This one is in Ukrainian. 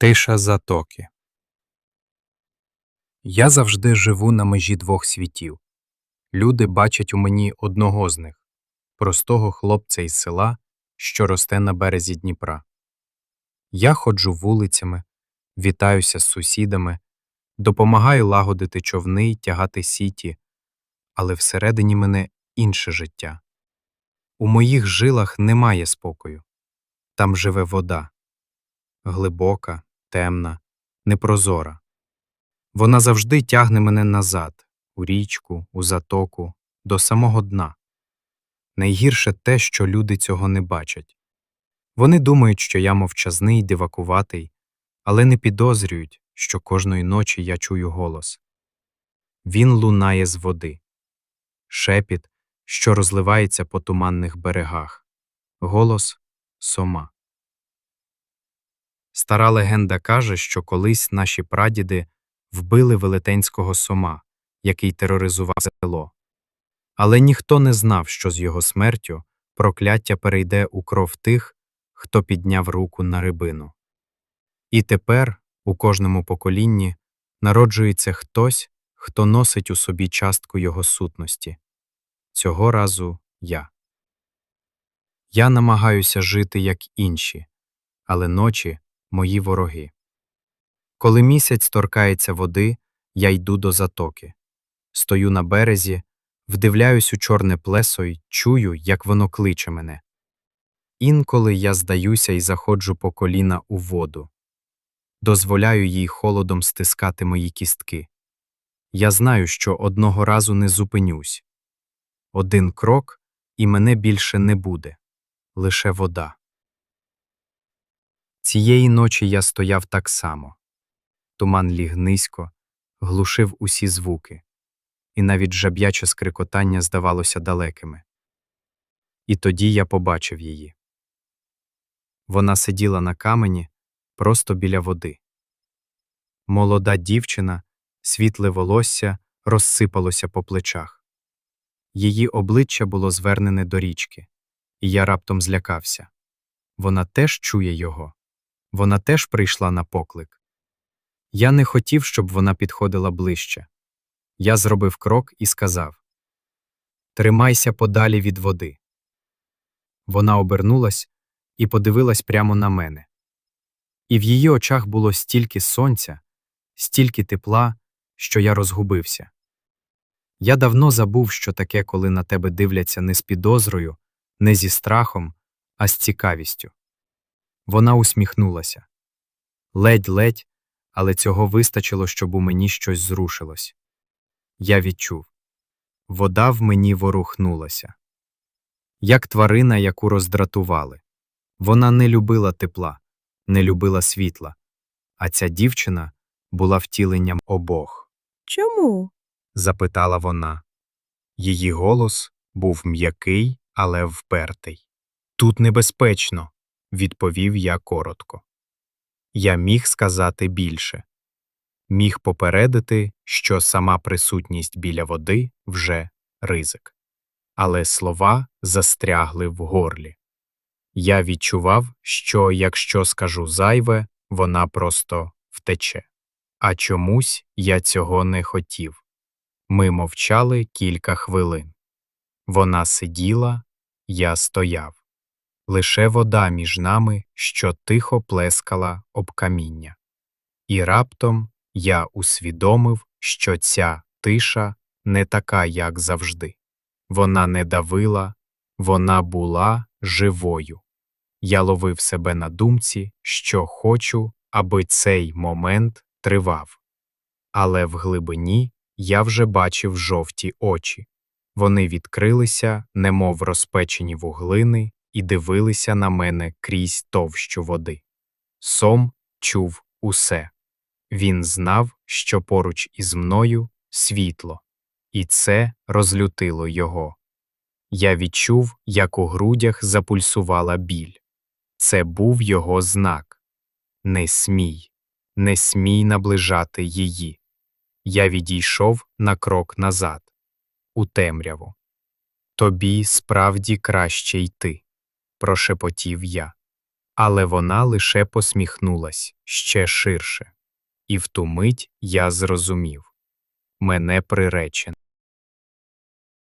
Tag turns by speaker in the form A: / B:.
A: Тиша затоки. Я завжди живу на межі двох світів. Люди бачать у мені одного з них простого хлопця із села, що росте на березі Дніпра. Я ходжу вулицями, вітаюся з сусідами, допомагаю лагодити човни й тягати сіті, але всередині мене інше життя. У моїх жилах немає спокою. Там живе вода глибока, темна, непрозора. Вона завжди тягне мене назад, у річку, у затоку, до самого дна. Найгірше те, що люди цього не бачать. Вони думають, що я мовчазний, дивакуватий, але не підозрюють, що кожної ночі я чую голос. Він лунає з води, шепіт, що розливається по туманних берегах, голос сома. Стара легенда каже, що колись наші прадіди вбили велетенського сома, який тероризував село. Але ніхто не знав, що з його смертю прокляття перейде у кров тих, хто підняв руку на рибину. І тепер у кожному поколінні народжується хтось, хто носить у собі частку його сутності. Цього разу я. Я намагаюся жити як інші, але ночі мої вороги. Коли місяць торкається води, я йду до затоки. Стою на березі, вдивляюсь у чорне плесо й чую, як воно кличе мене. Інколи я здаюся і заходжу по коліна у воду. Дозволяю їй холодом стискати мої кістки. Я знаю, що одного разу не зупинюсь. Один крок, і мене більше не буде лише вода. Цієї ночі я стояв так само. Туман ліг низько, глушив усі звуки, і навіть жаб'яче скрикотання здавалося далекими. І тоді я побачив її. Вона сиділа на камені просто біля води. Молода дівчина, світле волосся розсипалося по плечах. Її обличчя було звернене до річки, і я раптом злякався. Вона теж чує його. Вона теж прийшла на поклик. Я не хотів, щоб вона підходила ближче. Я зробив крок і сказав Тримайся подалі від води. Вона обернулась і подивилась прямо на мене. І в її очах було стільки сонця, стільки тепла, що я розгубився. Я давно забув, що таке, коли на тебе дивляться не з підозрою, не зі страхом, а з цікавістю. Вона усміхнулася. Ледь-ледь, але цього вистачило, щоб у мені щось зрушилось. Я відчув вода в мені ворухнулася. Як тварина, яку роздратували. Вона не любила тепла, не любила світла, а ця дівчина була втіленням обох.
B: Чому?
A: запитала вона. Її голос був м'який, але впертий. Тут небезпечно відповів я коротко. Я міг сказати більше, міг попередити, що сама присутність біля води вже ризик, але слова застрягли в горлі. Я відчував, що якщо скажу зайве, вона просто втече. А чомусь я цього не хотів. Ми мовчали кілька хвилин. Вона сиділа, я стояв лише вода між нами, що тихо плескала об каміння. І раптом я усвідомив, що ця тиша не така, як завжди. Вона не давила, вона була живою. Я ловив себе на думці, що хочу, аби цей момент тривав. Але в глибині я вже бачив жовті очі. Вони відкрилися, немов розпечені вуглини, і дивилися на мене крізь товщу води. Сом чув усе. Він знав, що поруч із мною світло, і це розлютило його. Я відчув, як у грудях запульсувала біль. Це був його знак Не смій, не смій наближати її. Я відійшов на крок назад, у темряву. Тобі справді краще йти прошепотів я. Але вона лише посміхнулась ще ширше. І в ту мить я зрозумів мене приречено.